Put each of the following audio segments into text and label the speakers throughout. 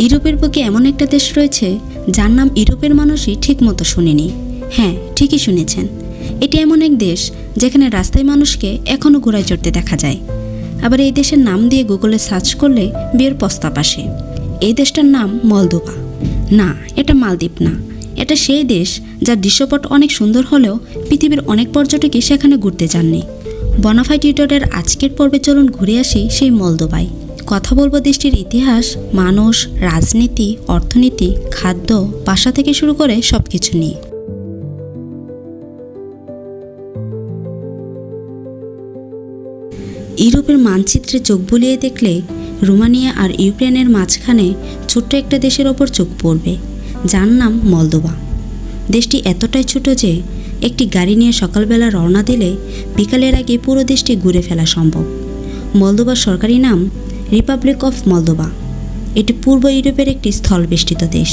Speaker 1: ইউরোপের বুকে এমন একটা দেশ রয়েছে, যার নাম ইউরোপের মানুষই ঠিকমতো শুনেনি। হ্যাঁ ঠিকই শুনেছেন। এটি এমন এক দেশ, যেখানে রাস্তায় মানুষকে এখনও ঘোড়ায় চড়তে দেখা যায়। আবার এই দেশের নাম দিয়ে গুগলে সার্চ করলে বিয়ের প্রস্তাব আসে। এই দেশটার নাম মলদোভা। না, এটা মালদ্বীপ না। এটা সেই দেশ, যার দৃশ্যপট অনেক সুন্দর হলেও পৃথিবীর অনেক পর্যটকই সেখানে ঘুরতে যাননি। বনাফাই টিউটরের আজকের পর্বে চলুন ঘুরে আসি সেই মলদোবায় কথা বলব দেশটির ইতিহাস, মানুষ, রাজনীতি, অর্থনীতি, খাদ্য ভাষা থেকে শুরু করে সব কিছু নিয়ে। ইউরোপের মানচিত্রে চোখ বুলিয়ে দেখলে রোমানিয়া আর ইউক্রেনের মাঝখানে ছোট্ট একটা দেশের ওপর চোখ পড়বে, যার নাম মলদোবা দেশটি এতটাই ছোট যে একটি গাড়ি নিয়ে সকালবেলা রওনা দিলে বিকালের আগে পুরো দেশটি ঘুরে ফেলা সম্ভব। মলদোবার সরকারি নাম রিপাবলিক অফ মলদোবা এটি পূর্ব ইউরোপের একটি স্থলবেষ্টিত দেশ।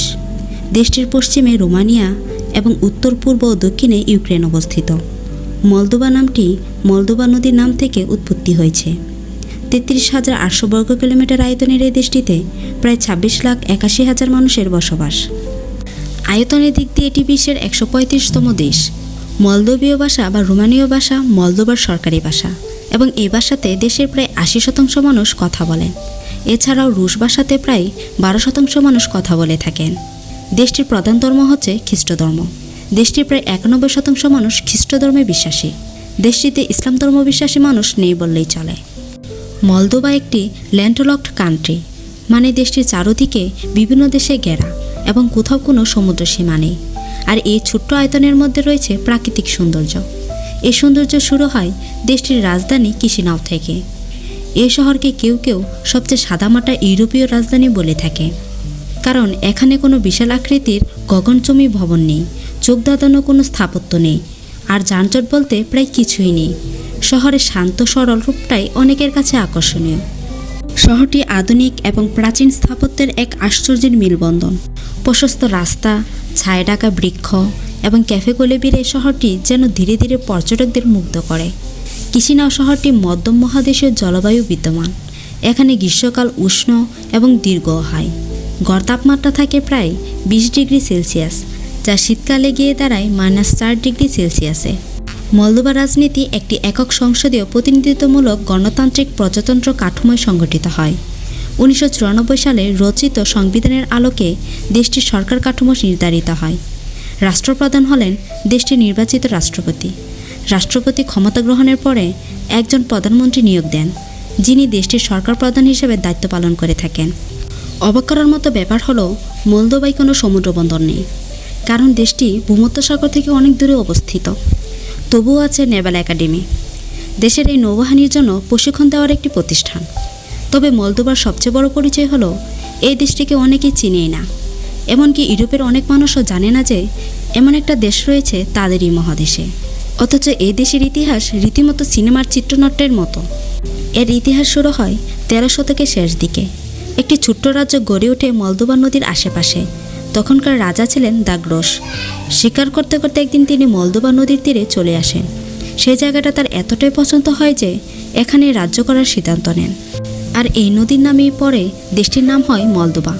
Speaker 1: দেশটির পশ্চিমে রোমানিয়া এবং উত্তর, পূর্ব ও দক্ষিণে ইউক্রেন অবস্থিত। মলদোবা নামটি মলদোবা নদীর নাম থেকে উৎপত্তি হয়েছে। তেত্রিশ হাজার আটশো বর্গ কিলোমিটার আয়তনের এই দেশটিতে প্রায় ছাব্বিশ লাখ একাশি হাজার মানুষের বসবাস। আয়তনের দিক দিয়ে এটি বিশ্বের একশো পঁয়ত্রিশতম দেশ। মলদোবীয় ভাষা বা রোমানীয় ভাষা মলদোবার সরকারি ভাষা। এবং এই ভাষাতে দেশের প্রায় আশি শতাংশ মানুষ কথা বলেন এছাড়াও রুশ ভাষাতে প্রায় বারো শতাংশ মানুষ কথা বলে থাকেন। দেশটির প্রধান ধর্ম হচ্ছে খ্রিস্ট ধর্ম দেশটির প্রায় একানব্বই শতাংশ মানুষ খ্রিস্ট ধর্মে বিশ্বাসী। দেশটিতে ইসলাম ধর্ম বিশ্বাসী মানুষ নেই বললেই চলে। মলদোবা একটি ল্যান্ডলকড কান্ট্রি মানে দেশটির চারোদিকে বিভিন্ন দেশে ঘেরা এবং কোথাও কোনো সমুদ্র সীমা নেই। আর এই ছোট্ট আয়তনের মধ্যে রয়েছে প্রাকৃতিক সৌন্দর্য। এই সৌন্দর্য শুরু হয় দেশটির রাজধানী কিসিনাও থেকে। এ শহরকে কেউ কেউ সবচেয়ে সাদামাটা ইউরোপীয় রাজধানী বলে থাকে। কারণ এখানে কোনো বিশাল আকৃতির গগনচমী ভবন নেই চোখ দাদানো কোনো স্থাপত্য নেই, আর যানজট বলতে প্রায় কিছুই নেই। শহরের শান্ত সরল রূপটাই অনেকের কাছে আকর্ষণীয়। শহরটি আধুনিক এবং প্রাচীন স্থাপত্যের এক আশ্চর্যের মিলবন্ধন। প্রশস্ত রাস্তা ছায়া ঢাকা বৃক্ষ এবং ক্যাফে গলেবির এই শহরটি যেন ধীরে ধীরে পর্যটকদের মুগ্ধ করে। কিশিনাও শহরটি মধ্যম মহাদেশের জলবায়ু বিদ্যমান। এখানে গ্রীষ্মকাল উষ্ণ এবং দীর্ঘ হয়। গড় তাপমাত্রা থাকে প্রায় বিশ ডিগ্রি সেলসিয়াস, যা শীতকালে গিয়ে দাঁড়ায় মাইনাস চার ডিগ্রি সেলসিয়াসে। মলদোবা রাজনীতি একটি একক সংসদীয় প্রতিনিধিত্বমূলক গণতান্ত্রিক প্রজাতন্ত্র কাঠামোয় সংগঠিত হয়। উনিশশো চুরানব্বই সালে রচিত সংবিধানের আলোকে দেশটির সরকার কাঠামো নির্ধারিত হয়। রাষ্ট্রপ্রধান হলেন দেশটির নির্বাচিত রাষ্ট্রপতি। রাষ্ট্রপতি ক্ষমতা গ্রহণের পরে একজন প্রধানমন্ত্রী নিয়োগ দেন, যিনি দেশটির সরকার প্রধান হিসেবে দায়িত্ব পালন করে থাকেন। অবাক করার মতো ব্যাপার হলো মলদোবায় কোনো সমুদ্র বন্দর নেই, কারণ দেশটি ভূমধ্যসাগর থেকে অনেক দূরে অবস্থিত। তবুও আছে নেভাল একাডেমি। দেশের এই নৌবাহিনীর জন্য প্রশিক্ষণ দেওয়ার একটি প্রতিষ্ঠান। তবে মলদোবার সবচেয়ে বড় পরিচয় হলো, এই দেশটিকে অনেকেই চিনেই না। এমনকি ইউরোপের অনেক মানুষও জানে না যে এমন একটা দেশ রয়েছে তাদেরই মহাদেশে। অথচ এই দেশের ইতিহাস রীতিমতো সিনেমার চিত্রনাট্যের মতো। এর ইতিহাস শুরু হয় তেরো শতকের শেষ দিকে। একটি ছোট্ট রাজ্য গড়ে ওঠে মলদোবা নদীর আশেপাশে। তখনকার রাজা ছিলেন দাগ্রস শিকার করতে করতে একদিন তিনি মলদোবা নদীর তীরে চলে আসেন। সেই জায়গাটা তার এতটাই পছন্দ হয় যে এখানে রাজ্য করার সিদ্ধান্ত নেন। আর এই নদীর নামেই পরে দেশটির নাম হয় মলদোবা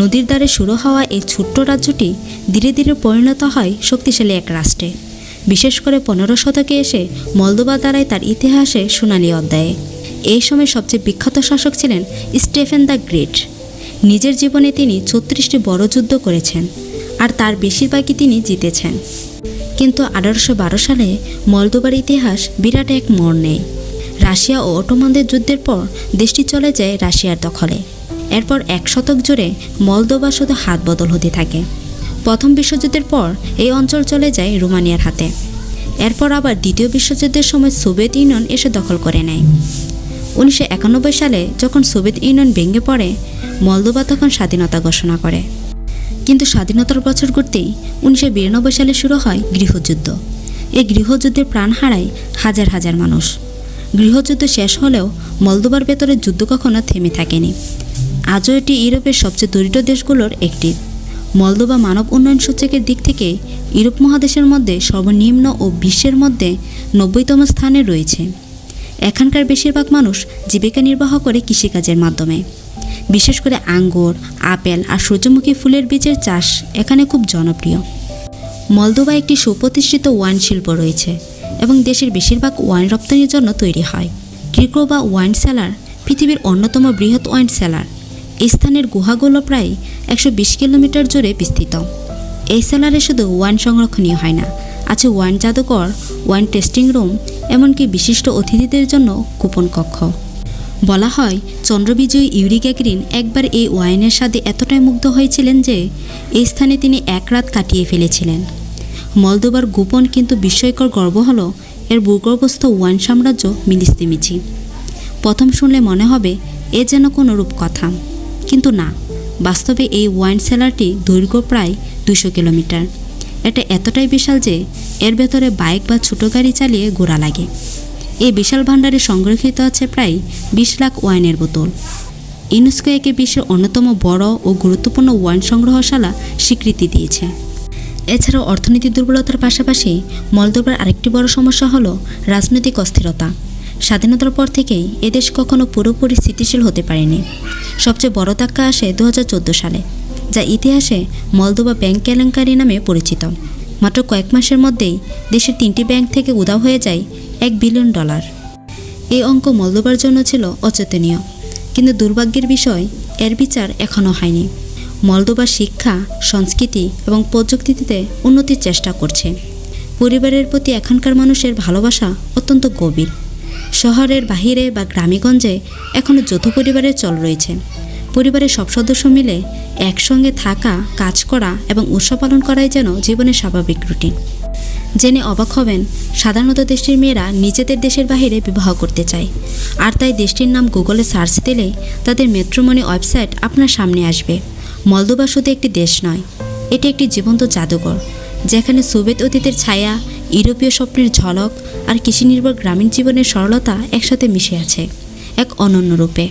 Speaker 1: নদীর দ্বারে শুরু হওয়া এই ছোট্ট রাজ্যটি ধীরে ধীরে পরিণত হয় শক্তিশালী এক রাষ্ট্রে। বিশেষ করে পনেরো শতকে এসে মলদোবা দ্বারাই তার ইতিহাসে সোনালী অধ্যায়ে। এই সময় সবচেয়ে বিখ্যাত শাসক ছিলেন স্টেফেন দ্য গ্রেট। নিজের জীবনে তিনি ছত্রিশটি বড় যুদ্ধ করেছেন, আর তার বেশিরভাগই তিনি জিতেছেন। কিন্তু আঠারোশো বারো সালে মলদোবার ইতিহাস বিরাট এক মোড় নেয়। রাশিয়া ও অটোমানদের যুদ্ধের পর দেশটি চলে যায় রাশিয়ার দখলে। এরপর এক শতক জুড়ে মলদোবা শুধু হাত বদল হতে থাকে। প্রথম বিশ্বযুদ্ধের পর এই অঞ্চল চলে যায় রোমানিয়ার হাতে। এরপর আবার দ্বিতীয় বিশ্বযুদ্ধের সময় সোভিয়েত ইউনিয়ন এসে দখল করে নেয়। উনিশশো একানব্বই সালে যখন সোভিয়েত ইউনিয়ন ভেঙে পড়ে মলদোবা তখন স্বাধীনতা ঘোষণা করে। কিন্তু স্বাধীনতার বছর ঘুরতেই উনিশশো বিরানব্বই সালে শুরু হয় গৃহযুদ্ধ। এই গৃহযুদ্ধে প্রাণ হারায় হাজার হাজার মানুষ। গৃহযুদ্ধ শেষ হলেও মলদোবার ভেতরে যুদ্ধ কখনো থেমে থাকেনি। আজও এটি ইউরোপের সবচেয়ে দরিদ্র দেশগুলোর একটি। মলদোবা মানব উন্নয়ন সূচকের দিক থেকে ইউরোপ মহাদেশের মধ্যে সর্বনিম্ন ও বিশ্বের মধ্যে নব্বইতম স্থানে রয়েছে। এখানকার বেশিরভাগ মানুষ জীবিকা নির্বাহ করে কৃষিকাজের মাধ্যমে। বিশেষ করে আঙ্গুর, আপেল আর সূর্যমুখী ফুলের বীজের চাষ এখানে খুব জনপ্রিয়। মলদোবা একটি সুপ্রতিষ্ঠিত ওয়াইন শিল্প রয়েছে এবং দেশের বেশিরভাগ ওয়াইন রপ্তানির জন্য তৈরি হয়। ক্রিকো বা ওয়াইন সেলার পৃথিবীর অন্যতম বৃহৎ ওয়াইন সেলার। স্থানের গুহাগুলো প্রায় একশো বিশ কিলোমিটার জুড়ে বিস্তৃত। এই সেলারে শুধু ওয়াইন সংরক্ষণীয় হয় না, আছে ওয়াইন জাদুকর ওয়াইন টেস্টিং রুম, এমনকি বিশিষ্ট অতিথিদের জন্য কুপন কক্ষ। বলা হয়, চন্দ্রবিজয়ী ইউরিকা গ্রিন একবার এই ওয়াইনের স্বাদে এতটাই মুগ্ধ হয়েছিলেন যে, এই স্থানে তিনি এক রাত কাটিয়ে ফেলেছিলেন। মলদোবার গোপন কিন্তু বিস্ময়কর গর্ব হল, এর ভূগর্ভস্থ ওয়াইন সাম্রাজ্য মিলিস্তিমিচি প্রথম শুনলে মনে হবে, এ যেন কোনো রূপকথা। কিন্তু না, বাস্তবে এই ওয়াইন সেলারটি দৈর্ঘ্য প্রায় দুশো কিলোমিটার। এটা এতটাই বিশাল যে এর ভেতরে বাইক বা ছোটো গাড়ি চালিয়ে ঘোরা লাগে। এই বিশাল ভাণ্ডারে সংরক্ষিত আছে প্রায় বিশ লাখ ওয়াইনের বোতল। ইউনেস্কো একে বিশ্বের অন্যতম বড় ও গুরুত্বপূর্ণ ওয়াইন সংগ্রহশালা স্বীকৃতি দিয়েছে। এছাড়াও অর্থনৈতিক দুর্বলতার পাশাপাশি মলদোবার আরেকটি বড় সমস্যা হলো রাজনৈতিক অস্থিরতা। স্বাধীনতার পর থেকেই এদেশ কখনো পুরোপুরি স্থিতিশীল হতে পারেনি। সবচেয়ে বড় ধাক্কা আসে দু হাজার চোদ্দ সালে, যা ইতিহাসে মলদোবা ব্যাংক কেলেঙ্কারি নামে পরিচিত। মাত্র কয়েক মাসের মধ্যেই দেশের তিনটি ব্যাংক থেকে উধাও হয়ে যায় এক বিলিয়ন ডলার। এই অঙ্ক মলদোবার জন্য ছিল অচেতনীয়, কিন্তু দুর্ভাগ্যের বিষয় এর বিচার এখনও হয়নি। মলদোবা শিক্ষা, সংস্কৃতি এবং প্রযুক্তিতে উন্নতির চেষ্টা করছে। পরিবারের প্রতি এখানকার মানুষের ভালোবাসা অত্যন্ত গভীর। শহরের বাহিরে বা গ্রামেগঞ্জে এখনও যৌথ পরিবারের চল রয়েছে। পরিবারের সব সদস্য মিলে একসঙ্গে থাকা, কাজ করা এবং উৎসব পালন করাই যেন জীবনের স্বাভাবিক রুটিন। জেনে অবাক হবেন, সাধারণত দেশটির মেয়েরা নিজেদের দেশের বাইরে বিবাহ করতে চায়। আর তাই দেশটির নাম গুগলে সার্চ দিলে তাদের মেট্রোমনি ওয়েবসাইট আপনার সামনে আসবে। মলদোবা শুধু একটি দেশ নয়, এটি একটি জীবন্ত জাদুঘর, যেখানে সোভিয়েত অতীতের ছায়া ইউরোপীয় স্বপ্নের ঝলক আর কৃষি নির্ভর গ্রামীণ জীবনের সরলতা একসাথে মিশে আছে এক অনন্য রূপে।